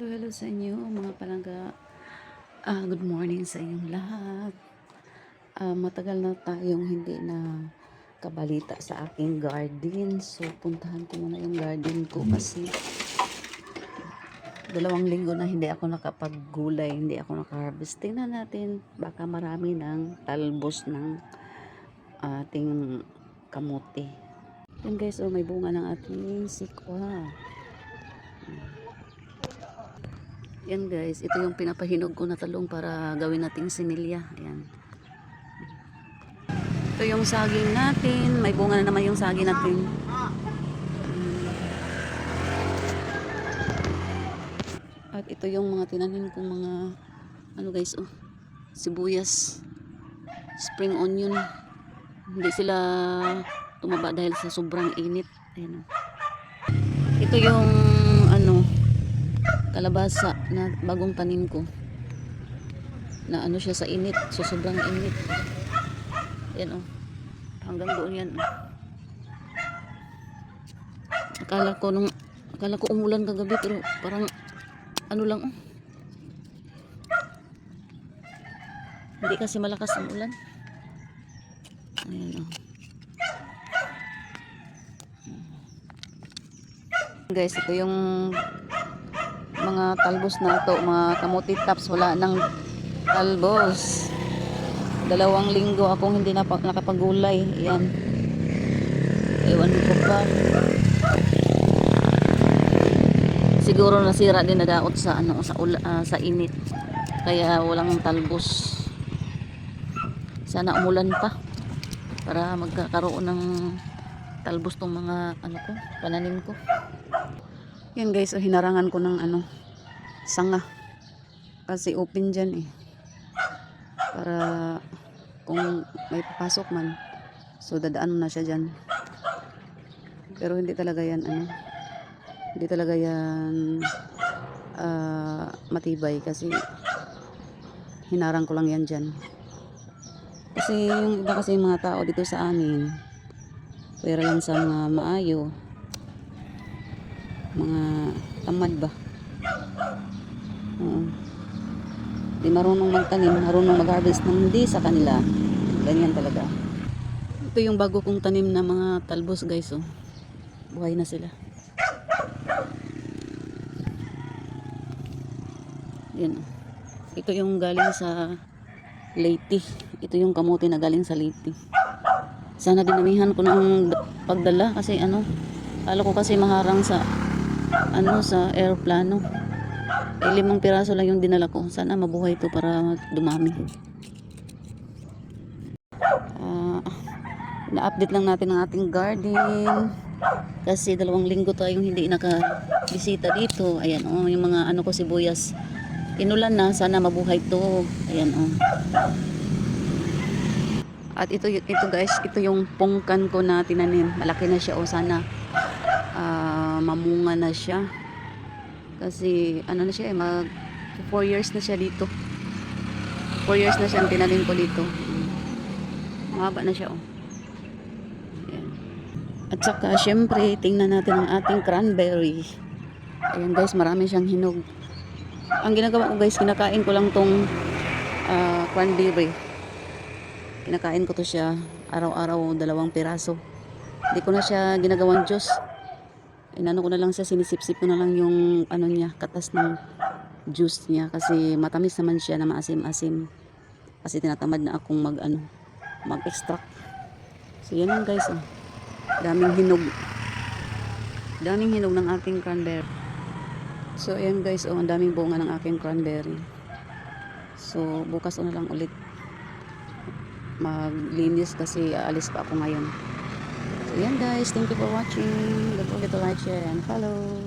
Hello, hello sa inyo mga palangga. Ah, good morning sa inyong lahat. Ah, matagal na tayong hindi na kabalita sa aking garden. So, puntahan ko muna yung garden ko kasi dalawang linggo na hindi ako nakapaggulay, hindi ako nakaharvest. Tingnan natin, baka marami ng talbos ng ating kamote. Yan guys, oh, may bunga ng ating sikwa. Yan guys, ito yung pinapahinog ko na talong para gawin nating sinilya. Ayan. Ito yung saging natin. May bunga na naman yung saging natin. Mm. At ito yung mga tinanim kong mga ano guys, oh, sibuyas, spring onion. Hindi sila tumaba dahil sa sobrang init. Ayan. oh. Ito yung kalabasa na bagong tanim ko. Na ano siya sa init so sobrang init. Yan oh. Hanggang doon yan oh. akala ko nung akala ko umulan kagabi pero parang ano lang oh. Hindi kasi malakas ang ulan. Ayan oh. Guys ito yung mga talbos na ito, mga kamuti tops, wala nang talbos. Dalawang linggo akong hindi na nakapagulay. Yan. Ewan ko pa. Siguro nasira din nadaot sa ano sa ula, ah, sa init. Kaya walang talbos. Sana umulan pa para magkakaroon ng talbos tong mga ano ko, pananim ko. Yan guys, oh, hinarangan ko ng ano, sanga. Kasi open dyan eh. Para kung may papasok man, so dadaan na siya dyan. Pero hindi talaga yan ano, hindi talaga yan ah, matibay kasi hinarang ko lang yan dyan. Kasi yung iba kasi mga tao dito sa amin, pera lang sa mga maayo, mga tamad ba Oo. di marunong magtanim marunong mag-harvest ng hindi sa kanila ganyan talaga ito yung bago kong tanim na mga talbos guys oh. buhay na sila yan oh. ito yung galing sa Leyte ito yung kamote na galing sa Leyte sana dinamihan ko ng pagdala kasi ano Kala ko kasi maharang sa ano sa aeroplano. Limang piraso lang yung dinala ko. Sana mabuhay to para dumami. Ah, na-update lang natin ang ating garden. Kasi dalawang linggo tayong hindi nakabisita dito. Ayan oh, yung mga ano ko sibuyas. Inulan na, sana mabuhay to. Ayan oh. At ito, ito guys, ito yung pungkan ko na tinanim. Malaki na siya. O sana ah, mamunga na siya. Kasi ano na siya eh, mag 4 years na siya dito. 4 years na siya ang tinanim ko dito. Mahaba na siya oh. Ayan. At saka syempre, tingnan natin ang ating cranberry. Ayan guys, marami siyang hinog. Ang ginagawa ko guys, kinakain ko lang tong ah, cranberry kinakain ko to siya araw-araw dalawang piraso hindi ko na siya ginagawang juice inano ko na lang siya sinisip-sip ko na lang yung ano niya katas ng juice niya kasi matamis naman siya na maasim-asim. Kasi tinatamad na akong mag ano mag extract so yan lang guys oh. daming hinog. Daming hinog ng ating cranberry. So ayan guys oh ang daming bunga ng aking cranberry. So bukas na lang ulit. Maglinis kasi aalis pa ako ngayon. So yan guys, thank you for watching. Don't forget to like, share, and follow.